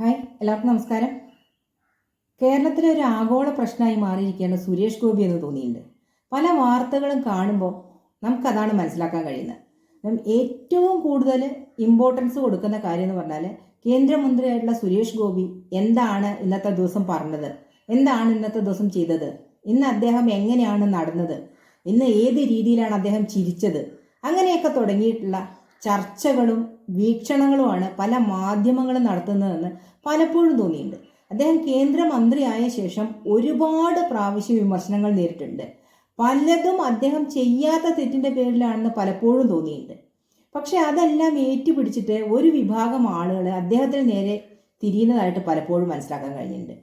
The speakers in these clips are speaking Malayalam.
ഹായ് എല്ലാവർക്കും നമസ്കാരം. കേരളത്തിലെ ഒരു ആഗോള പ്രശ്നമായി മാറിയിരിക്കുകയാണ് സുരേഷ് ഗോപി എന്ന് തോന്നിയിട്ടുണ്ട്. പല വാർത്തകളും കാണുമ്പോൾ നമുക്കതാണ് മനസ്സിലാക്കാൻ കഴിയുന്നത്. ഏറ്റവും കൂടുതൽ ഇമ്പോർട്ടൻസ് കൊടുക്കുന്ന കാര്യം എന്ന് പറഞ്ഞാൽ കേന്ദ്രമന്ത്രിയായിട്ടുള്ള സുരേഷ് ഗോപി എന്താണ് ഇന്നത്തെ ദിവസം പറഞ്ഞത്? എന്താണ് ഇന്നത്തെ ദിവസം ചെയ്തത്? ഇന്ന് അദ്ദേഹം എങ്ങനെയാണ് നടന്നത്? ഇന്ന് ഏത് രീതിയിലാണ് അദ്ദേഹം ചിരിച്ചത്? അങ്ങനെയൊക്കെ തുടങ്ങിയിട്ടുള്ള ചർച്ചകളും വീക്ഷണങ്ങളുമാണ് പല മാധ്യമങ്ങളും നടത്തുന്നതെന്ന് പലപ്പോഴും തോന്നിയിട്ടുണ്ട്. അദ്ദേഹം കേന്ദ്രമന്ത്രിയായ ശേഷം ഒരുപാട് പ്രാവശ്യ വിമർശനങ്ങൾ നേരിട്ടുണ്ട് പലതും അദ്ദേഹം ചെയ്യാത്ത തെറ്റിന്റെ പേരിലാണെന്ന് പലപ്പോഴും തോന്നിയിട്ടുണ്ട്. പക്ഷേ അതെല്ലാം ഏറ്റുപിടിച്ചിട്ട് ഒരു വിഭാഗം ആളുകൾ അദ്ദേഹത്തിന് നേരെ തിരിയുന്നതായിട്ട് പലപ്പോഴും മനസ്സിലാക്കാൻ കഴിഞ്ഞിട്ടുണ്ട്.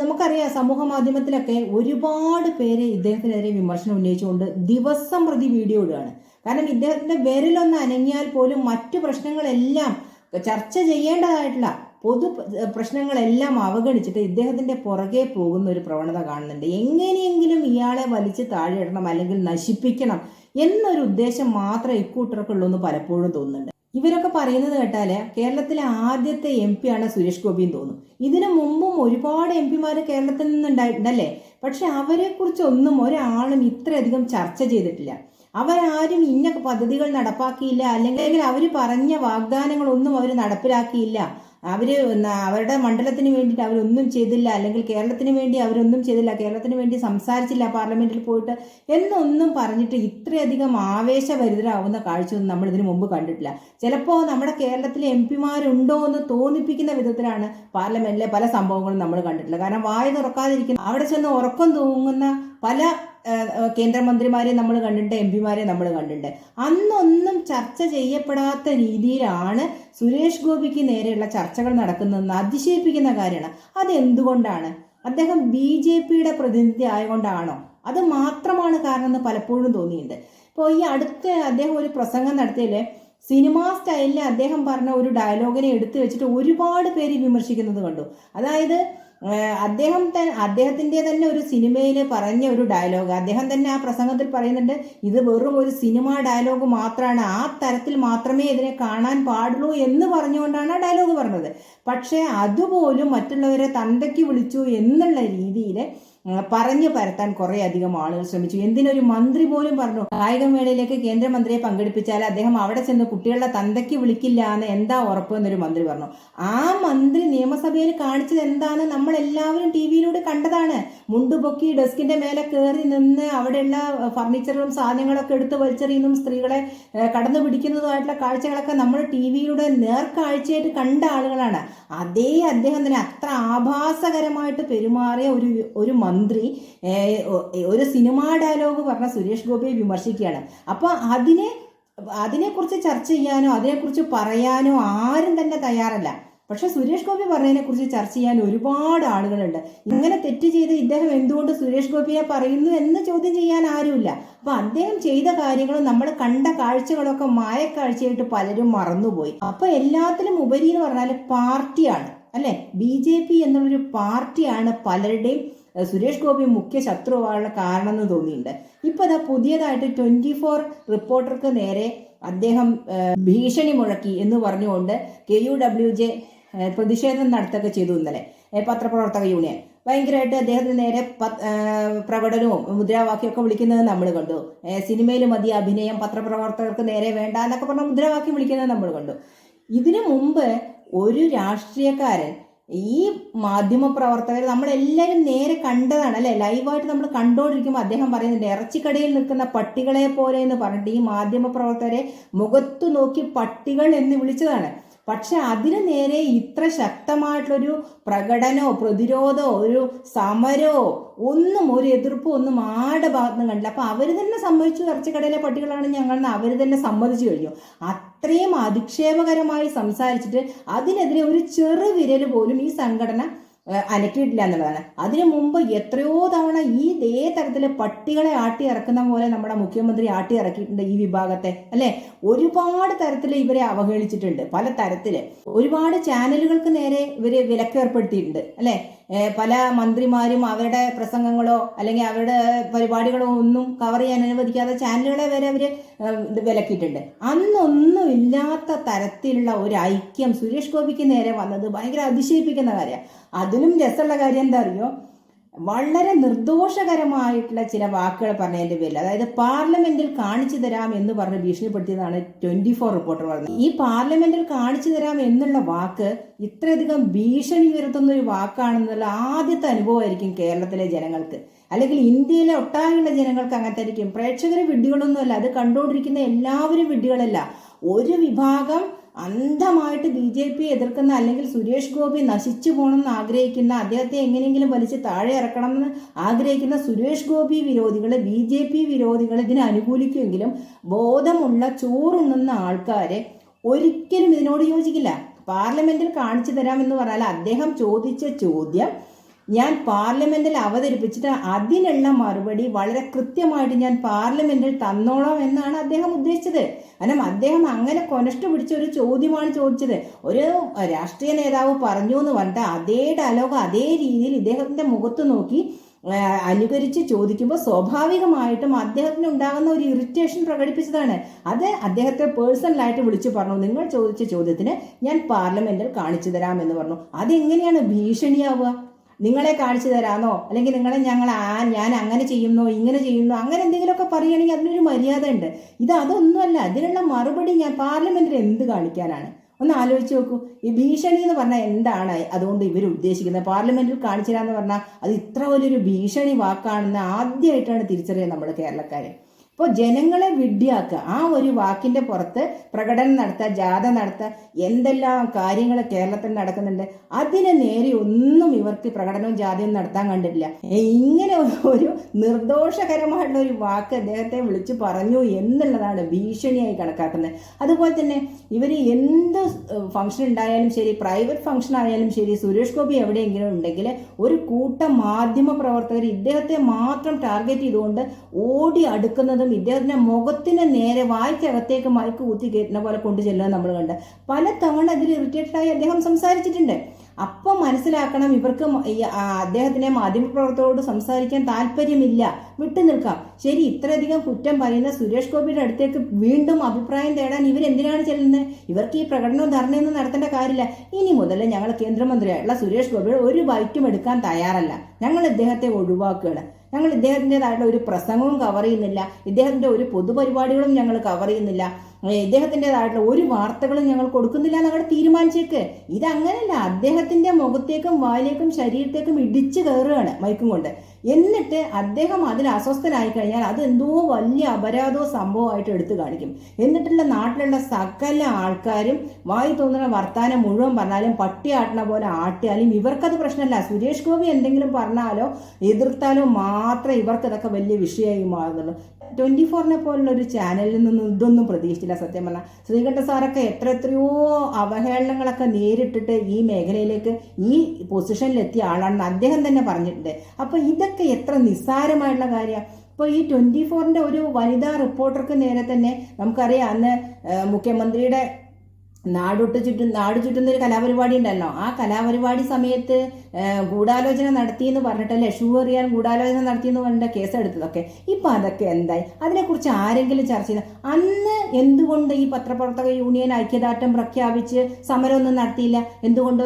നമുക്കറിയാം സമൂഹ മാധ്യമത്തിലൊക്കെ ഒരുപാട് പേര് ഇദ്ദേഹത്തിനെതിരെ വിമർശനം ഉന്നയിച്ചുകൊണ്ട് ദിവസം പ്രതി വീഡിയോ ഇടുകയാണ്. കാരണം ഇദ്ദേഹത്തിന്റെ വിരലൊന്ന് അനങ്ങിയാൽ പോലും മറ്റു പ്രശ്നങ്ങളെല്ലാം ചർച്ച ചെയ്യേണ്ടതായിട്ടുള്ള പൊതു പ്ര- പ്രശ്നങ്ങളെല്ലാം അവഗണിച്ചിട്ട് ഇദ്ദേഹത്തിന്റെ പുറകെ പോകുന്ന ഒരു പ്രവണത കാണുന്നുണ്ട്. എങ്ങനെയെങ്കിലും ഇയാളെ വലിച്ച് ഇടണം അല്ലെങ്കിൽ നശിപ്പിക്കണം എന്നൊരു ഉദ്ദേശം മാത്രമേ ഇക്കൂട്ടർക്കുള്ളൂ എന്ന് പലപ്പോഴും തോന്നുന്നുണ്ട്. ഇവരൊക്കെ പറയുന്നത് കേട്ടാൽ കേരളത്തിലെ ആദ്യത്തെ എം പി ആണ് സുരേഷ് ഗോപി എന്ന് തോന്നുന്നു. ഇതിനു മുമ്പും ഒരുപാട് എം പിമാർ കേരളത്തിൽ നിന്നുണ്ടായിട്ടുണ്ടല്ലേ പക്ഷെ അവരെക്കുറിച്ചൊന്നും ഒരാളും ഇത്രയധികം ചർച്ച ചെയ്തിട്ടില്ല. അവരാരും ഇന്ന പദ്ധതികൾ നടപ്പാക്കിയില്ല. അല്ലെങ്കിൽ അവർ പറഞ്ഞ വാഗ്ദാനങ്ങളൊന്നും അവർ നടപ്പിലാക്കിയില്ല. അവർ അവരുടെ മണ്ഡലത്തിന് വേണ്ടിയിട്ട് അവരൊന്നും ചെയ്തില്ല. അല്ലെങ്കിൽ കേരളത്തിന് വേണ്ടി അവരൊന്നും ചെയ്തില്ല. കേരളത്തിന് വേണ്ടി സംസാരിച്ചില്ല പാർലമെന്റിൽ പോയിട്ട് എന്നൊന്നും പറഞ്ഞിട്ട് ഇത്രയധികം ആവേശഭരിതരാവുന്ന കാഴ്ചയൊന്നും നമ്മൾ ഇതിനു മുമ്പ് കണ്ടിട്ടില്ല. ചിലപ്പോൾ നമ്മുടെ കേരളത്തിലെ എം പിമാരുണ്ടോ എന്ന് തോന്നിപ്പിക്കുന്ന വിധത്തിലാണ് പാർലമെന്റിലെ പല സംഭവങ്ങളും നമ്മൾ കണ്ടിട്ടില്ല കാരണം വായ തുറക്കാതിരിക്കുന്ന അവിടെ ചെന്ന് ഉറക്കം തൂങ്ങുന്ന പല കേന്ദ്രമന്ത്രിമാരെ നമ്മൾ കണ്ടിട്ടുണ്ട് എം പിമാരെ നമ്മൾ കണ്ടിട്ടുണ്ട്. അന്നൊന്നും ചർച്ച ചെയ്യപ്പെടാത്ത രീതിയിലാണ് സുരേഷ് ഗോപിക്ക് നേരെയുള്ള ചർച്ചകൾ നടക്കുന്നതെന്ന് അതിശയിപ്പിക്കുന്ന കാര്യമാണ്. അതെന്തുകൊണ്ടാണ്? അദ്ദേഹം ബി ജെ പിയുടെ പ്രതിനിധി ആയതുകൊണ്ടാണോ? അത് മാത്രമാണ് കാരണം എന്ന് പലപ്പോഴും തോന്നിയിട്ടുണ്ട്. ഇപ്പോൾ ഈ അടുത്ത് അദ്ദേഹം ഒരു പ്രസംഗം നടത്തിയതിൽ സിനിമാ സ്റ്റൈലിൽ അദ്ദേഹം പറഞ്ഞ ഒരു ഡയലോഗിനെ എടുത്തു വെച്ചിട്ട് ഒരുപാട് പേര് വിമർശിക്കുന്നത് കണ്ടു. അതായത് അദ്ദേഹം തന്നെ അദ്ദേഹത്തിന്റെ തന്നെ ഒരു സിനിമയിൽ പറഞ്ഞ ഒരു ഡയലോഗ് അദ്ദേഹം തന്നെ ആ പ്രസംഗത്തിൽ പറയുന്നുണ്ട് ഇത് വെറും ഒരു സിനിമ ഡയലോഗ് മാത്രമാണ് ആ തരത്തിൽ മാത്രമേ ഇതിനെ കാണാൻ പാടുള്ളൂ എന്ന് പറഞ്ഞുകൊണ്ടാണ് ആ ഡയലോഗ് പറഞ്ഞത്. പക്ഷേ അതുപോലും മറ്റുള്ളവരെ തന്തയ്ക്ക് വിളിച്ചു എന്നുള്ള രീതിയിൽ പറഞ്ഞു പരത്താൻ കുറെ അധികം ആളുകൾ ശ്രമിച്ചു. എന്തിനൊരു മന്ത്രി പോലും പറഞ്ഞു കായികമേളയിലേക്ക് കേന്ദ്രമന്ത്രിയെ പങ്കെടുപ്പിച്ചാൽ അദ്ദേഹം അവിടെ ചെന്ന് കുട്ടികളുടെ തന്തയ്ക്ക് വിളിക്കില്ല എന്ന് എന്താ ഉറപ്പ് എന്നൊരു മന്ത്രി പറഞ്ഞു. ആ മന്ത്രി നിയമസഭയിൽ കാണിച്ചത് എന്താണ് നമ്മൾ എല്ലാവരും ടി വിയിലൂടെ കണ്ടതാണ്. മുണ്ടുപൊക്കി ഡെസ്കിന്റെ മേലെ കയറി നിന്ന് അവിടെയുള്ള ഫർണിച്ചറും സാധനങ്ങളൊക്കെ എടുത്ത് വലിച്ചെറിയുന്നതും സ്ത്രീകളെ കടന്നു പിടിക്കുന്നതുമായിട്ടുള്ള കാഴ്ചകളൊക്കെ നമ്മൾ ടി വിയിലൂടെ നേർക്കാഴ്ചയായിട്ട് കണ്ട ആളുകളാണ്. അതേ അദ്ദേഹം തന്നെ അത്ര ആഭാസകരമായിട്ട് പെരുമാറിയ ഒരു ഒരു മന്ത്രി ഒരു സിനിമാ ഡയലോഗ് പറഞ്ഞ സുരേഷ് ഗോപിയെ വിമർശിക്കുകയാണ്. അപ്പോൾ അതിനെ അതിനെക്കുറിച്ച് ചർച്ച ചെയ്യാനോ അതിനെക്കുറിച്ച് പറയാനോ ആരും തന്നെ തയ്യാറല്ല. പക്ഷെ സുരേഷ് ഗോപി പറഞ്ഞതിനെക്കുറിച്ച് ചർച്ച ചെയ്യാൻ ഒരുപാട് ആളുകളുണ്ട്. ഇങ്ങനെ തെറ്റ് ചെയ്ത് ഇദ്ദേഹം എന്തുകൊണ്ട് സുരേഷ് ഗോപിയെ പറയുന്നു എന്ന് ചോദ്യം ചെയ്യാൻ ആരുമില്ല. അപ്പൊ അദ്ദേഹം ചെയ്ത കാര്യങ്ങളും നമ്മൾ കണ്ട കാഴ്ചകളൊക്കെ മായക്കാഴ്ചയായിട്ട് പലരും മറന്നുപോയി. അപ്പൊ എല്ലാത്തിലും ഉപരി എന്ന് പറഞ്ഞാൽ പാർട്ടിയാണ്. അല്ലെ? ബി ജെ പി എന്നുള്ളൊരു പാർട്ടിയാണ് പലരുടെയും സുരേഷ് ഗോപി മുഖ്യ ശത്രുവാനുള്ള കാരണം എന്ന് തോന്നിയിട്ടുണ്ട്. ഇപ്പൊ അതാ പുതിയതായിട്ട് ട്വന്റി ഫോർ റിപ്പോർട്ടർക്ക് നേരെ അദ്ദേഹം ഭീഷണി മുഴക്കി എന്ന് പറഞ്ഞുകൊണ്ട് കെ യു ഡബ്ല്യു ജെ പ്രതിഷേധം നടത്തുകയൊക്കെ ചെയ്തു ഇന്നലെ. പത്രപ്രവർത്തക യൂണിയൻ. ഭയങ്കരമായിട്ട് അദ്ദേഹത്തിന് നേരെ പ്രകടനവും മുദ്രാവാക്യമൊക്കെ വിളിക്കുന്നത് നമ്മൾ കണ്ടു. സിനിമയിൽ മതി അഭിനയം പത്രപ്രവർത്തകർക്ക് നേരെ വേണ്ട എന്നൊക്കെ പറഞ്ഞ മുദ്രാവാക്യം വിളിക്കുന്നത് നമ്മൾ കണ്ടു. ഇതിനു മുമ്പ് ഒരു രാഷ്ട്രീയക്കാരൻ ഈ മാധ്യമ പ്രവർത്തകർ നമ്മളെല്ലാവരും നേരെ കണ്ടതാണ് അല്ലെ? ലൈവായിട്ട് നമ്മൾ കണ്ടുകൊണ്ടിരിക്കുമ്പോൾ അദ്ദേഹം പറയുന്നുണ്ട് ഇറച്ചിക്കടയിൽ നിൽക്കുന്ന പട്ടികളെ പോലെ എന്ന് പറഞ്ഞിട്ട് ഈ മാധ്യമ പ്രവർത്തകരെ മുഖത്തു നോക്കി പട്ടികൾ എന്ന് വിളിച്ചതാണ്. പക്ഷെ അതിനു നേരെ ഇത്ര ശക്തമായിട്ടുള്ളൊരു പ്രകടനോ പ്രതിരോധമോ ഒരു സമരോ ഒന്നും ഒരു എതിർപ്പോ ഒന്നും ആടെ ഭാഗത്തുനിന്ന് കണ്ടില്ല. അപ്പൊ അവർ തന്നെ സമ്മതിച്ചു ഇറച്ചിക്കടയിലെ പട്ടികളാണ് ഞങ്ങളെന്ന് അവർ തന്നെ സമ്മതിച്ചു കഴിഞ്ഞു. അത്രയും അധിക്ഷേപകരമായി സംസാരിച്ചിട്ട് അതിനെതിരെ ഒരു ചെറുവിരൽ പോലും ഈ സംഘടന അനക്കിയിട്ടില്ല എന്നുള്ളതാണ്. അതിനു മുമ്പ് എത്രയോ തവണ ഈ ഇതേ തരത്തിൽ പട്ടികളെ ആട്ടി ഇറക്കുന്ന പോലെ നമ്മുടെ മുഖ്യമന്ത്രി ആട്ടി ഇറക്കിയിട്ടുണ്ട് ഈ വിഭാഗത്തെ അല്ലെ? ഒരുപാട് തരത്തിൽ ഇവരെ അവഹേളിച്ചിട്ടുണ്ട് പല തരത്തിൽ. ഒരുപാട് ചാനലുകൾക്ക് നേരെ ഇവരെ വിലക്കേർപ്പെടുത്തിയിട്ടുണ്ട് അല്ലെ? പല മന്ത്രിമാരും അവരുടെ പ്രസംഗങ്ങളോ അല്ലെങ്കിൽ അവരുടെ പരിപാടികളോ ഒന്നും കവർ ചെയ്യാൻ അനുവദിക്കാതെ ചാനലുകളെ വരെ അവർ വിലക്കിയിട്ടുണ്ട്. അന്നൊന്നും ഇല്ലാത്ത തരത്തിലുള്ള ഒരു ഐക്യം സുരേഷ് ഗോപിക്ക് നേരെ വന്നത് ഭയങ്കര അതിശയിപ്പിക്കുന്ന കാര്യമാണ് അതിലും രസമുള്ള കാര്യം എന്താ അറിയോ? വളരെ നിർദോഷകരമായിട്ടുള്ള ചില വാക്കുകൾ പറഞ്ഞതിന്റെ പേരിൽ അതായത് പാർലമെന്റിൽ കാണിച്ചു തരാം എന്ന് പറഞ്ഞ് ഭീഷണിപ്പെടുത്തിയതാണ് ട്വന്റി ഫോർ റിപ്പോർട്ടർ പറഞ്ഞത്. ഈ പാർലമെന്റിൽ കാണിച്ചു തരാം എന്നുള്ള വാക്ക് ഇത്രയധികം ഭീഷണി ഉയർത്തുന്ന ഒരു വാക്കാണെന്നുള്ള ആദ്യത്തെ അനുഭവമായിരിക്കും കേരളത്തിലെ ജനങ്ങൾക്ക്. അല്ലെങ്കിൽ ഇന്ത്യയിലെ ഒട്ടാകെയുള്ള ജനങ്ങൾക്ക് അങ്ങനത്തെ ആയിരിക്കും പ്രേക്ഷകർ വിഡ്ഢികളൊന്നുമല്ല അത് കണ്ടുകൊണ്ടിരിക്കുന്ന എല്ലാവരും വിഡ്ഢികളല്ല. ഒരു വിഭാഗം അന്ധമായിട്ട് ബി ജെ പി എതിർക്കുന്ന അല്ലെങ്കിൽ സുരേഷ് ഗോപി നശിച്ചു പോകണമെന്ന് ആഗ്രഹിക്കുന്ന അദ്ദേഹത്തെ എങ്ങനെയെങ്കിലും വലിച്ച് താഴെ ഇറക്കണമെന്ന് ആഗ്രഹിക്കുന്ന സുരേഷ് ഗോപി വിരോധികൾ ബി ജെ പി വിരോധികൾ ഇതിനെ അനുകൂലിക്കുമെങ്കിലും ബോധമുള്ള ചോറുണ്ണുന്ന ആൾക്കാരെ ഒരിക്കലും ഇതിനോട് യോജിക്കില്ല. പാർലമെന്റിൽ കാണിച്ചു തരാമെന്ന് പറഞ്ഞാൽ അദ്ദേഹം ചോദിച്ച ചോദ്യം ഞാൻ പാർലമെന്റിൽ അവതരിപ്പിച്ചിട്ട് അതിനുള്ള മറുപടി വളരെ കൃത്യമായിട്ട് ഞാൻ പാർലമെന്റിൽ തന്നോളാം എന്നാണ് അദ്ദേഹം ഉദ്ദേശിച്ചത്. കാരണം അദ്ദേഹം അങ്ങനെ കൊനഷ്ട പിടിച്ച ഒരു ചോദ്യമാണ് ചോദിച്ചത്. ഒരു രാഷ്ട്രീയ നേതാവ് പറഞ്ഞു എന്ന് പറഞ്ഞിട്ട് അതേ ഡയലോഗ് അതേ രീതിയിൽ ഇദ്ദേഹത്തിന്റെ മുഖത്ത് നോക്കി അനുകരിച്ച് ചോദിക്കുമ്പോൾ സ്വാഭാവികമായിട്ടും അദ്ദേഹത്തിന് ഉണ്ടാകുന്ന ഒരു ഇറിറ്റേഷൻ പ്രകടിപ്പിച്ചതാണ്. അത് അദ്ദേഹത്തെ പേഴ്സണലായിട്ട് വിളിച്ചു പറഞ്ഞു നിങ്ങൾ ചോദിച്ച ചോദ്യത്തിന് ഞാൻ പാർലമെന്റിൽ കാണിച്ചു തരാമെന്ന് പറഞ്ഞു. അതെങ്ങനെയാണ് ഭീഷണിയാവുക? നിങ്ങളെ കാണിച്ചു തരാന്നോ? അല്ലെങ്കിൽ നിങ്ങളെ ഞങ്ങൾ ആ ഞാൻ അങ്ങനെ ചെയ്യുന്നോ ഇങ്ങനെ ചെയ്യുന്നോ അങ്ങനെ എന്തെങ്കിലുമൊക്കെ പറയുകയാണെങ്കിൽ അതിനൊരു മര്യാദ ഉണ്ട്. ഇത് അതൊന്നുമല്ല. അതിനുള്ള മറുപടി ഞാൻ പാർലമെന്റിൽ എന്ത് കാണിക്കാനാണ്? ഒന്ന് ആലോചിച്ച് നോക്കൂ. ഈ ഭീഷണി എന്ന് പറഞ്ഞാൽ എന്താണ്? അതുകൊണ്ട് ഇവർ ഉദ്ദേശിക്കുന്നത് പാർലമെന്റിൽ കാണിച്ചു തരാന്ന് പറഞ്ഞാൽ അത് ഇത്ര വലിയൊരു ഭീഷണി വാക്കാണെന്ന് ആദ്യമായിട്ടാണ് തിരിച്ചറിയുന്നത് നമ്മൾ കേരളക്കാർ ഇപ്പോൾ ജനങ്ങളെ വിഡ്ഢിയാക്കുക. ആ ഒരു വാക്കിന്റെ പുറത്ത് പ്രകടനം നടത്തുക ജാഥ നടത്തുക എന്തെല്ലാം കാര്യങ്ങൾ കേരളത്തിൽ നടക്കുന്നുണ്ട് അതിനെ നേരെ ഒന്നും ഇവർക്ക് പ്രകടനവും ജാഥയും നടത്താൻ കണ്ടിട്ടില്ല. ഇങ്ങനെ ഒരു നിർദോഷകരമായിട്ടുള്ള ഒരു വാക്ക് അദ്ദേഹത്തെ വിളിച്ചു പറഞ്ഞു എന്നുള്ളതാണ് ഭീഷണിയായി കണക്കാക്കുന്നത്. അതുപോലെ തന്നെ ഇവർ എന്ത് ഫംഗ്ഷൻ ഉണ്ടായാലും ശരി പ്രൈവറ്റ് ഫംഗ്ഷൻ ആയാലും ശരി സുരേഷ് ഗോപി എവിടെയെങ്കിലും ഉണ്ടെങ്കിൽ ഒരു കൂട്ടം മാധ്യമ പ്രവർത്തകർ ഇദ്ദേഹത്തെ മാത്രം ടാർഗറ്റ് ചെയ്തുകൊണ്ട് ഓടി അടുക്കുന്നതും ഇദ്ദേഹത്തിന്റെ മുഖത്തിന് നേരെ വായിക്കകത്തേക്ക് മയക്ക് കുത്തി കയറ്റുന്ന പോലെ കൊണ്ടു ചെല്ലുന്നത് നമ്മൾ കണ്ട്. പല തവണ അതിൽ ഇറിറ്റേറ്റഡ് ആയി അദ്ദേഹം സംസാരിച്ചിട്ടുണ്ട്. അപ്പം മനസ്സിലാക്കണം ഇവർക്ക് അദ്ദേഹത്തിനെ മാധ്യമപ്രവർത്തകരോട് സംസാരിക്കാൻ താല്പര്യമില്ല. വിട്ടു നിൽക്കാം ശരി ഇത്രയധികം കുറ്റം പറയുന്ന സുരേഷ് ഗോപിയുടെ അടുത്തേക്ക് വീണ്ടും അഭിപ്രായം തേടാൻ ഇവരെന്തിനാണ് ചെല്ലുന്നത്? ഇവർക്ക് ഈ പ്രകടനവും ധർണയൊന്നും നടത്തേണ്ട കാര്യമില്ല. ഇനി മുതൽ ഞങ്ങൾ കേന്ദ്രമന്ത്രിയായിട്ടുള്ള സുരേഷ് ഗോപിയുടെ ഒരു ബൈറ്റും എടുക്കാൻ തയ്യാറല്ല. ഞങ്ങൾ ഇദ്ദേഹത്തെ ഒഴിവാക്കുകയാണ്. ഞങ്ങൾ ഇദ്ദേഹത്തിന്റെതായിട്ടുള്ള ഒരു പ്രസംഗവും കവർ ചെയ്യുന്നില്ല. ഇദ്ദേഹത്തിന്റെ ഒരു പൊതുപരിപാടികളും ഞങ്ങൾ കവർ ചെയ്യുന്നില്ല. ഇദ്ദേഹത്തിന്റെതായിട്ടുള്ള ഒരു വാർത്തകളും ഞങ്ങൾ കൊടുക്കുന്നില്ല എന്ന് അങ്ങോട്ട് തീരുമാനിച്ചേക്ക്. ഇതങ്ങനെയല്ല അദ്ദേഹത്തിന്റെ മുഖത്തേക്കും വായിലേക്കും ശരീരത്തേക്കും ഇടിച്ചു കയറുകയാണ് മയക്കും കൊണ്ട്. എന്നിട്ട് അദ്ദേഹം അതിൽ അസ്വസ്ഥനായി കഴിഞ്ഞാൽ അത് എന്തോ വലിയ അപരാധോ സംഭവമായിട്ട് എടുത്തു കാണിക്കും. എന്നിട്ടുള്ള നാട്ടിലുള്ള സകല ആൾക്കാരും വായി തോന്നുന്ന വർത്താനം മുഴുവൻ പറഞ്ഞാലും പട്ടി ആട്ടണ പോലെ ആട്ടിയാലും ഇവർക്കത് പ്രശ്നമല്ല. സുരേഷ് ഗോപി എന്തെങ്കിലും പറഞ്ഞാലോ എതിർത്താലോ മാത്രമേ ഇവർക്ക് ഇതൊക്കെ വലിയ വിഷയമായി മാറുന്നുള്ളൂ. ട്വന്റി ഫോറിനെ പോലുള്ള ഒരു ചാനലിൽ നിന്നും ഇതൊന്നും പ്രതീക്ഷിച്ചില്ല. സത്യം പറഞ്ഞാൽ ശ്രീകണ്ഠ സാറൊക്കെ എത്ര എത്രയോ അവഹേളനങ്ങളൊക്കെ നേരിട്ടിട്ട് ഈ മേഖലയിലേക്ക് ഈ പൊസിഷനിലെത്തിയ ആളാണെന്ന് അദ്ദേഹം തന്നെ പറഞ്ഞിട്ടുണ്ട്. അപ്പോൾ ഇതൊക്കെ എത്ര നിസ്സാരമായിട്ടുള്ള കാര്യമാണ് ഇപ്പോൾ ഈ ട്വന്റി ഫോറിന്റെ ഒരു വനിതാ റിപ്പോർട്ടർക്ക് നേരെ തന്നെ നമുക്കറിയാം അന്ന് മുഖ്യമന്ത്രിയുടെ നാടൊട്ട് ചുറ്റും നാട് ചുറ്റുന്ന ഒരു കലാപരിപാടി ഉണ്ടല്ലോ. ആ കലാപരിപാടി സമയത്ത് ഗൂഢാലോചന നടത്തി എന്ന് പറഞ്ഞിട്ടല്ലേ? ഷൂ എറിയാൻ ഗൂഢാലോചന നടത്തി എന്ന് പറഞ്ഞിട്ട് കേസെടുത്തതൊക്കെ. ഇപ്പൊ അതൊക്കെ എന്തായി? അതിനെക്കുറിച്ച് ആരെങ്കിലും ചർച്ച ചെയ്ത അന്ന് എന്തുകൊണ്ട് ഈ പത്രപ്രവർത്തക യൂണിയൻ ഐക്യദാർഢ്യം പ്രഖ്യാപിച്ച് സമരമൊന്നും നടത്തിയില്ല? എന്തുകൊണ്ട്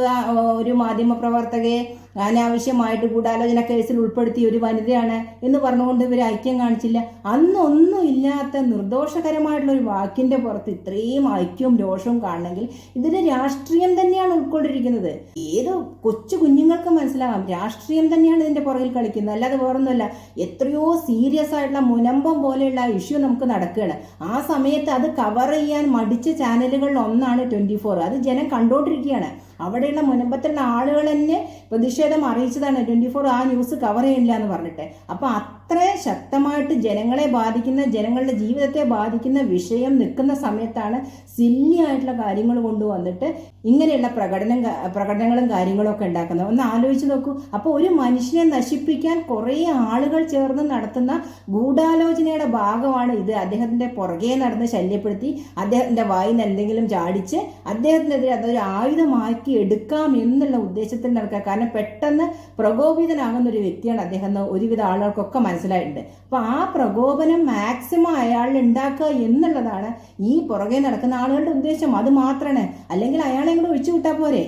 ഒരു മാധ്യമ പ്രവർത്തകയെ അനാവശ്യമായിട്ട് ഗൂഢാലോചന കേസിൽ ഉൾപ്പെടുത്തിയ ഒരു വനിതയാണ് എന്ന് പറഞ്ഞുകൊണ്ട് ഇവർ ഐക്യം കാണിച്ചില്ല. അന്നൊന്നും ഇല്ലാത്ത നിർദോഷകരമായിട്ടുള്ള ഒരു വാക്കിന്റെ പുറത്ത് ഇത്രയും ഐക്യവും രോഷവും കാണണമെങ്കിൽ ഇതിന് രാഷ്ട്രീയം തന്നെയാണ് ഉൾക്കൊണ്ടിരിക്കുന്നത്. ഏത് കൊച്ചു കുഞ്ഞുങ്ങൾക്ക് മനസ്സിലാകാം രാഷ്ട്രീയം തന്നെയാണ് ഇതിന്റെ പുറകിൽ കളിക്കുന്നത്. അല്ലാതെ വേറൊന്നുമല്ല. എത്രയോ സീരിയസ് ആയിട്ടുള്ള മുനമ്പം പോലെയുള്ള ഇഷ്യൂ നമുക്ക് നടക്കുകയാണ്. ആ സമയത്ത് അത് കവർ ചെയ്യാൻ മടിച്ച ചാനലുകളിൽ ഒന്നാണ് ട്വന്റി ഫോർ. അത് ജനം കണ്ടുകൊണ്ടിരിക്കുകയാണ് അവിടെയുള്ള മുനമ്പത്തുള്ള ആളുകൾ തന്നെ പ്രതിഷേധം അറിയിച്ചതാണ്. ട്വന്റി ഫോർ ആ ന്യൂസ് കവർ ചെയ്യില്ല എന്ന് പറഞ്ഞിട്ട്. അപ്പൊ അത്ര ശക്തമായിട്ട് ജനങ്ങളെ ബാധിക്കുന്ന ജനങ്ങളുടെ ജീവിതത്തെ ബാധിക്കുന്ന വിഷയം നിൽക്കുന്ന സമയത്താണ് സില്ലി ആയിട്ടുള്ള കാര്യങ്ങൾ കൊണ്ടുവന്നിട്ട് ഇങ്ങനെയുള്ള പ്രകടനം പ്രകടനങ്ങളും കാര്യങ്ങളും ഒക്കെ ഉണ്ടാക്കുന്നത്. ഒന്ന് ആലോചിച്ച് നോക്കൂ. അപ്പോൾ ഒരു മനുഷ്യനെ നശിപ്പിക്കാൻ കുറേ ആളുകൾ ചേർന്ന് നടത്തുന്ന ഗൂഢാലോചനയുടെ ഭാഗമാണ് ഇത്. അദ്ദേഹത്തിന്റെ പുറകെ നടന്ന് ശല്യപ്പെടുത്തി അദ്ദേഹത്തിന്റെ വായിൽ എന്തെങ്കിലും ചാടിച്ച് അദ്ദേഹത്തിനെതിരെ അതൊരു ആയുധമാക്കി എടുക്കാം എന്നുള്ള ഉദ്ദേശത്തിൽ നടക്കുക കാരണം പെട്ടെന്ന് പ്രകോപിതനാകുന്ന ഒരു വ്യക്തിയാണ് അദ്ദേഹം എന്ന് ഒരുവിധ ആളുകൾക്കൊക്കെ മനസ്സിലായിട്ടുണ്ട്. അപ്പൊ ആ പ്രകോപനം മാക്സിമം അയാളിൽ ഉണ്ടാക്കുക എന്നുള്ളതാണ് ഈ പുറകെ നടക്കുന്ന ആളുകളുടെ ഉദ്ദേശം. അത് മാത്രമാണ് അല്ലെങ്കിൽ അയാളെ കൂടെ ഒഴിച്ചു പോരെ.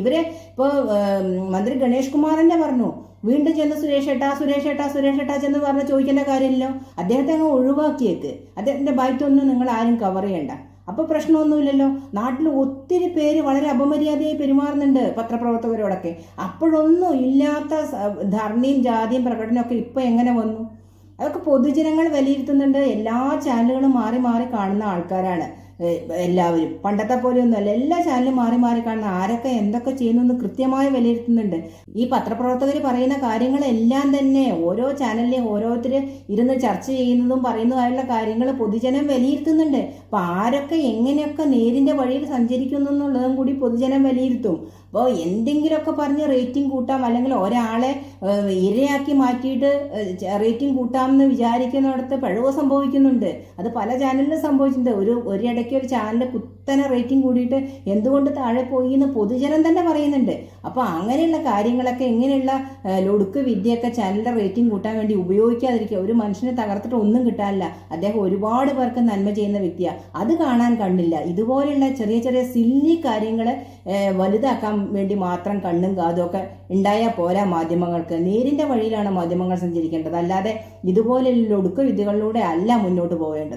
ഇവരെ ഇപ്പോൾ മന്ത്രി ഗണേഷ് തന്നെ പറഞ്ഞു. വീണ്ടും ചെന്ന് സുരേഷ് ഏട്ടാ സുരേഷ് ഏട്ടാ സുരേഷ് ഏട്ടാ ചെന്ന് പറഞ്ഞ് ചോദിക്കേണ്ട കാര്യമില്ലല്ലോ. അദ്ദേഹത്തെ അങ്ങ് ഒഴിവാക്കിയേക്ക്. അദ്ദേഹത്തിന്റെ ബൈറ്റൊന്നും നിങ്ങൾ ആരും കവർ ചെയ്യണ്ട. അപ്പൊ പ്രശ്നമൊന്നുമില്ലല്ലോ. നാട്ടിൽ ഒത്തിരി പേര് വളരെ അപമര്യാദയായി പെരുമാറുന്നുണ്ട് പത്രപ്രവർത്തകരോടൊക്കെ. അപ്പോഴൊന്നും ഇല്ലാത്ത ധർണിയും ജാതിയും പ്രകടനമൊക്കെ ഇപ്പൊ എങ്ങനെ വന്നു? അതൊക്കെ പൊതുജനങ്ങൾ വിലയിരുത്തുന്നുണ്ട്. എല്ലാ ചാനലുകളും മാറി മാറി കാണുന്ന ആൾക്കാരാണ്. എല്ലാവരും. പണ്ടത്തെ പോലെയൊന്നുമല്ല. എല്ലാ ചാനലും മാറി മാറി കാണുന്ന ആരൊക്കെ എന്തൊക്കെ ചെയ്യുന്നു എന്ന് കൃത്യമായി വിലയിരുത്തുന്നുണ്ട്. ഈ പത്രപ്രവർത്തകർ പറയുന്ന കാര്യങ്ങളെല്ലാം തന്നെ ഓരോ ചാനലിലെയും ഓരോരുത്തർ ഇരുന്ന് ചർച്ച ചെയ്യുന്നതും പറയുന്നതുമായുള്ള കാര്യങ്ങൾ പൊതുജനം വിലയിരുത്തുന്നുണ്ട്. അപ്പൊ ആരൊക്കെ എങ്ങനെയൊക്കെ നേരിന്റെ വഴിയിൽ സഞ്ചരിക്കുന്നു എന്നുള്ളതും കൂടി പൊതുജനം വിലയിരുത്തും. അപ്പോൾ എന്തെങ്കിലുമൊക്കെ പറഞ്ഞ് റേറ്റിംഗ് കൂട്ടാം അല്ലെങ്കിൽ ഒരാളെ ഇരയാക്കി മാറ്റിയിട്ട് റേറ്റിംഗ് കൂട്ടാമെന്ന് വിചാരിക്കുന്നിടത്ത് പിഴവ് സംഭവിക്കുന്നുണ്ട്. അത് പല ചാനലിലും സംഭവിച്ചിട്ടുണ്ട്. ഒരു ഒരിടയ്ക്ക് ഒരു ചാനൽ കുത്തനെ റേറ്റിംഗ് കൂടിയിട്ട് എന്തുകൊണ്ട് താഴെ പോയി എന്ന് പൊതുജനം തന്നെ പറയുന്നുണ്ട്. അപ്പോൾ അങ്ങനെയുള്ള കാര്യങ്ങളൊക്കെ ഇങ്ങനെയുള്ള ലൊടുക്ക് വിദ്യയൊക്കെ ചാനലിന്റെ റേറ്റിംഗ് കൂട്ടാൻ വേണ്ടി ഉപയോഗിക്കാതിരിക്കുക. ഒരു മനുഷ്യനെ തകർത്തിട്ട് ഒന്നും കിട്ടാനില്ല. അദ്ദേഹം ഒരുപാട് പേർക്ക് നന്മ ചെയ്യുന്ന വ്യക്തിയാണ് അത് കാണാൻ കണ്ണില്ല. ഇതുപോലെയുള്ള ചെറിയ ചെറിയ സില്ലി കാര്യങ്ങൾ വലുതാക്കാൻ വേണ്ടി മാത്രം കണ്ണും കാതും ഒക്കെ ഉണ്ടായാൽ പോരാ മാധ്യമങ്ങൾക്ക്. നേരിന്റെ വഴിയിലാണ് മാധ്യമങ്ങൾ സഞ്ചരിക്കേണ്ടത്. അല്ലാതെ ഇതുപോലെയുള്ള ഒടുക്ക വിദ്യകളിലൂടെ അല്ല മുന്നോട്ട് പോകേണ്ടത്